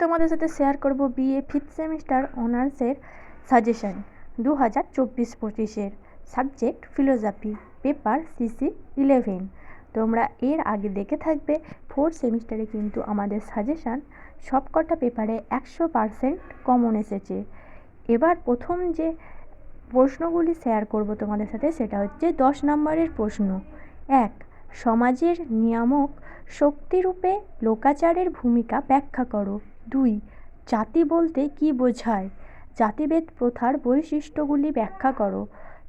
তোমাদের সাথে শেয়ার করব বিএ ফিফথ সেমিস্টার অনার্সের সাজেশন দু হাজার চব্বিশ পঁচিশের subject philosophy paper CC eleven তোমরা এর আগে দেখে থাকবে ফোর্থ সেমিস্টারে কিন্তু আমাদের সাজেশান সবকটা পেপারে একশো পারসেন্ট কমন এসেছে। এবার প্রথম যে প্রশ্নগুলি শেয়ার করব তোমাদের সাথে, সেটা হচ্ছে দশ নম্বরের প্রশ্ন। এক, সমাজের নিয়ামক শক্তিরূপে লোকাচারের ভূমিকা ব্যাখ্যা করো। দুই, জাতি বলতে কী বোঝায়? জাতিভেদ প্রথার বৈশিষ্ট্যগুলি ব্যাখ্যা করো।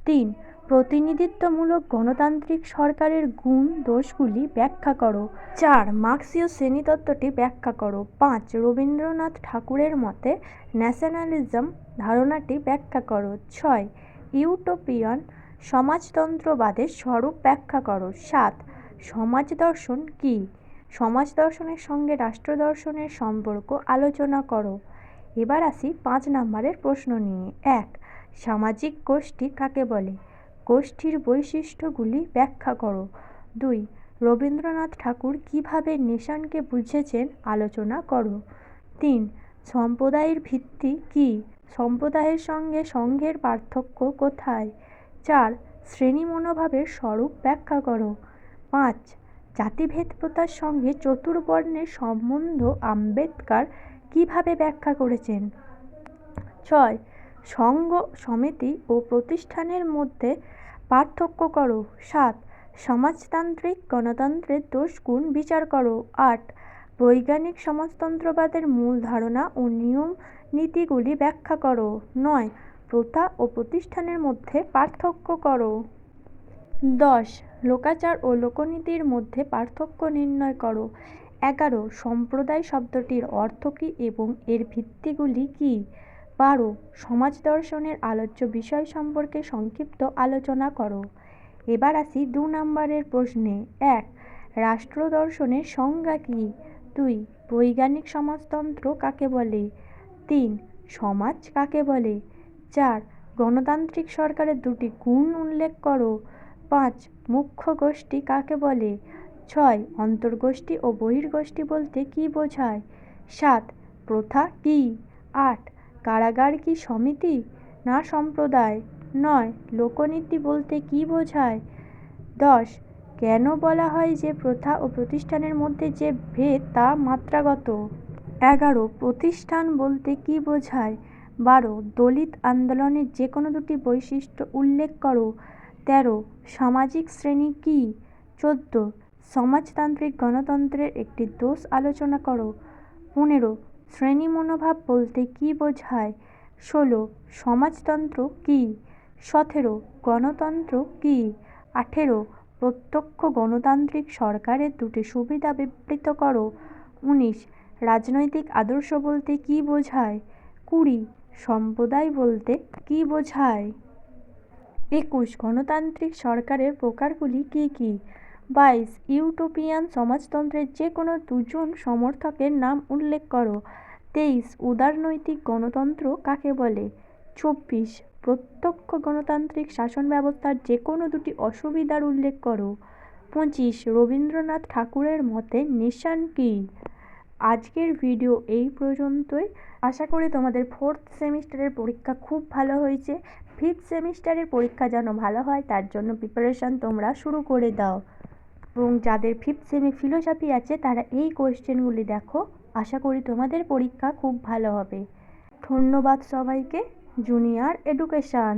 তিন, প্রতিনিধিত্বমূলক গণতান্ত্রিক সরকারের গুণ দোষগুলি ব্যাখ্যা করো। চার, মার্ক্সীয় শ্রেণীতত্ত্বটি ব্যাখ্যা করো। পাঁচ, রবীন্দ্রনাথ ঠাকুরের মতে ন্যাশনালিজম ধারণাটি ব্যাখ্যা করো। ছয়, ইউটোপিয়ান সমাজতন্ত্রবাদের স্বরূপ ব্যাখ্যা করো। সাত, সমাজ দর্শন কী? সমাজ দর্শনের সঙ্গে রাষ্ট্র দর্শনের সম্পর্ক আলোচনা করো। এবার আসি পাঁচ নম্বরের প্রশ্ন নিয়ে। এক, সামাজিক গোষ্ঠী কাকে বলে? গোষ্ঠীর বৈশিষ্ট্যগুলি ব্যাখ্যা করো। দুই, রবীন্দ্রনাথ ঠাকুর কীভাবে নেশানকে বুঝেছেন আলোচনা করো। তিন, সম্প্রদায়ের ভিত্তি কী? সম্প্রদায়ের সঙ্গে সংঘের পার্থক্য কোথায়? চার শ্রেণি মনোভাবের স্বরূপ ব্যাখ্যা করো। পাঁচ জাতিভেদ প্রথার সঙ্গে চতুর্বর্ণের সম্বন্ধ আম্বেদকর কীভাবে ব্যাখ্যা করেছেন? ছয় সঙ্ঘ সমিতি ও প্রতিষ্ঠানের মধ্যে পার্থক্য করো। সাত, সমাজতান্ত্রিক গণতন্ত্রের দোষ গুণ বিচার করো। আট, বৈজ্ঞানিক সমাজতন্ত্রবাদের মূল ধারণা ও নিয়ম নীতিগুলি ব্যাখ্যা করো। নয়, প্রথা ও প্রতিষ্ঠানের মধ্যে পার্থক্য করো। দশ, লোকাচার ও লোকনীতির মধ্যে পার্থক্য নির্ণয় করো। এগারো, সম্প্রদায় শব্দটির অর্থ কী এবং এর ভিত্তিগুলি কী? বারো, সমাজ দর্শনের আলোচ্য বিষয় সম্পর্কে সংক্ষিপ্ত আলোচনা করো। এবার আসি দু নম্বরের প্রশ্নে। এক, রাষ্ট্র দর্শনের সংজ্ঞা কী? দুই, বৈজ্ঞানিক সমাজতন্ত্র কাকে বলে? তিন, সমাজ কাকে বলে? চার, গণতান্ত্রিক সরকারের দুটি গুণ উল্লেখ করো। পাঁচ মুখ্য গোষ্ঠী কাকে বলে? ছয় অন্তর্গোষ্ঠী ও বহির্গোষ্ঠী বলতে কী বোঝায়? সাত প্রথা কি? আট কারাগার কি সমিতি? না সম্প্রদায়। নয় লোকনীতি বলতে কী বোঝায়? দশ কেন বলা হয় যে প্রথা ও প্রতিষ্ঠানের মধ্যে যে ভেদ তা মাত্রাগত? এগারো প্রতিষ্ঠান বলতে কী বোঝায়? বারো দলিত আন্দোলনের যে কোনো দুটি বৈশিষ্ট্য উল্লেখ করো। তেরো, সামাজিক শ্রেণি কী? চোদ্দ, সমাজতান্ত্রিক গণতন্ত্রের একটি দোষ আলোচনা করো। পনেরো, শ্রেণি মনোভাব বলতে কী বোঝায়? ষোলো, সমাজতন্ত্র কী? সতেরো, গণতন্ত্র কী? আঠেরো, প্রত্যক্ষ গণতান্ত্রিক সরকারের দুটি সুবিধা বিবৃত করো। উনিশ, রাজনৈতিক আদর্শ বলতে কী বোঝায়? কুড়ি, সম্প্রদায় বলতে কী বোঝায়? একুশ, গণতান্ত্রিক সরকারের প্রকারগুলি কী কী? বাইশ, ইউটোপিয়ান সমাজতন্ত্রের যে কোনো দুজন সমর্থকের নাম উল্লেখ করো। তেইশ, উদারনৈতিক গণতন্ত্র কাকে বলে? চব্বিশ, প্রত্যক্ষ গণতান্ত্রিক শাসন ব্যবস্থার যে কোনো দুটি অসুবিধার উল্লেখ করো। পঁচিশ, রবীন্দ্রনাথ ঠাকুরের মতে নিশান কী? আজকের ভিডিও এই পর্যন্তই। আশা করি তোমাদের ফোর্থ সেমিস্টারের পরীক্ষা খুব ভালো হয়েছে। ফিফথ সেমিস্টারের পরীক্ষা যেন ভালো হয়, তার জন্য প্রিপারেশান তোমরা শুরু করে দাও। এবং যাদের ফিফথ সেমি ফিলোসফি আছে, তারা এই কোয়েশ্চেনগুলি দেখো। আশা করি তোমাদের পরীক্ষা খুব ভালো হবে। ধন্যবাদ সবাইকে। Junior education